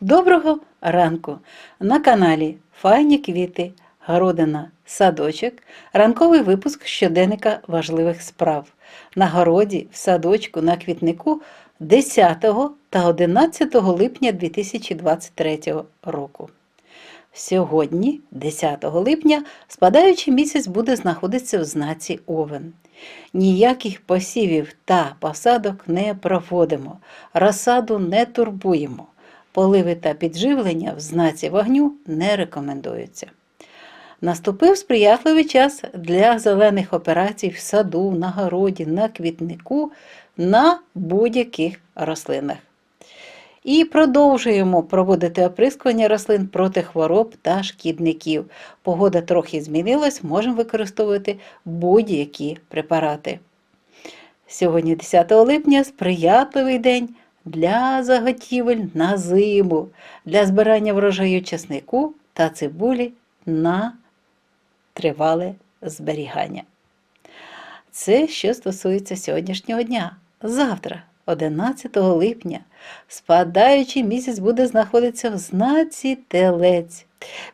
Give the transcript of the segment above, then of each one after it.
Доброго ранку! На каналі Файні квіти, городина, садочок, ранковий випуск щоденника важливих справ. На городі, в садочку, на квітнику 10 та 11 липня 2023 року. Сьогодні, 10 липня, спадаючий місяць буде знаходитися в знаці Овен. Ніяких посівів та посадок не проводимо, розсаду не турбуємо. Поливи та підживлення в знаці вогню не рекомендуються. Наступив сприятливий час для зелених операцій в саду, на городі, на квітнику, на будь-яких рослинах. І продовжуємо проводити оприскування рослин проти хвороб та шкідників. Погода трохи змінилась, можемо використовувати будь-які препарати. Сьогодні, 10 липня, сприятливий день для заготівель на зиму, для збирання врожаю часнику та цибулі на тривале зберігання. Це що стосується сьогоднішнього дня. Завтра, 11 липня, спадаючий місяць буде знаходитися в знаці телець.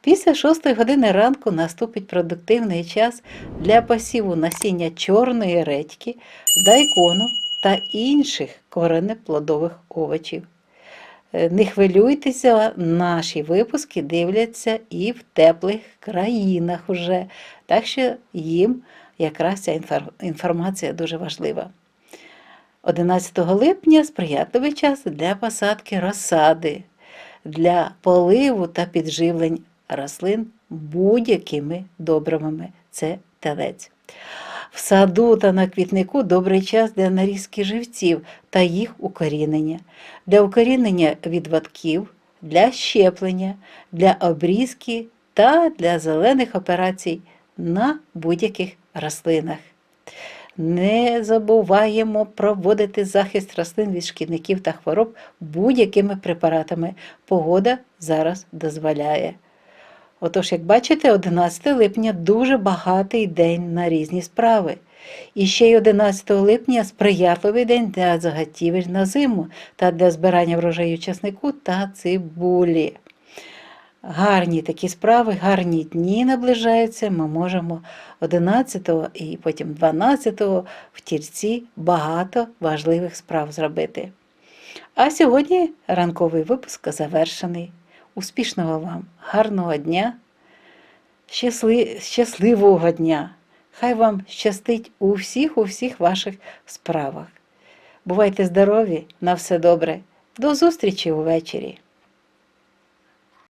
Після 6 години ранку наступить продуктивний час для посіву насіння чорної редьки, дайкону та інших коренеплодових овочів. Е, Не хвилюйтеся, наші випуски дивляться і в теплих країнах уже, так що їм якраз ця інформація дуже важлива. 11 липня сприятливий час для посадки розсади, для поливу та підживлень рослин будь-якими добривами. Це телець. В саду та на квітнику добрий час для нарізки живців та їх укорінення, для укорінення відводків, для щеплення, для обрізки та для зелених операцій на будь-яких рослинах. Не забуваємо проводити захист рослин від шкідників та хвороб будь-якими препаратами. Погода зараз дозволяє. Отож, як бачите, 11 липня дуже багатий день на різні справи. І ще й 11 липня сприятливий день для заготівель на зиму та для збирання врожаю часнику та цибулі. Гарні такі справи, гарні дні наближаються. Ми можемо 11 і потім 12 в тільці багато важливих справ зробити. А сьогодні ранковий випуск завершений. Успішного вам, гарного дня, щасли- щасливого дня! Хай вам щастить у всіх, у всіх ваших справах. Бувайте здорові, на все добре. До зустрічі увечері!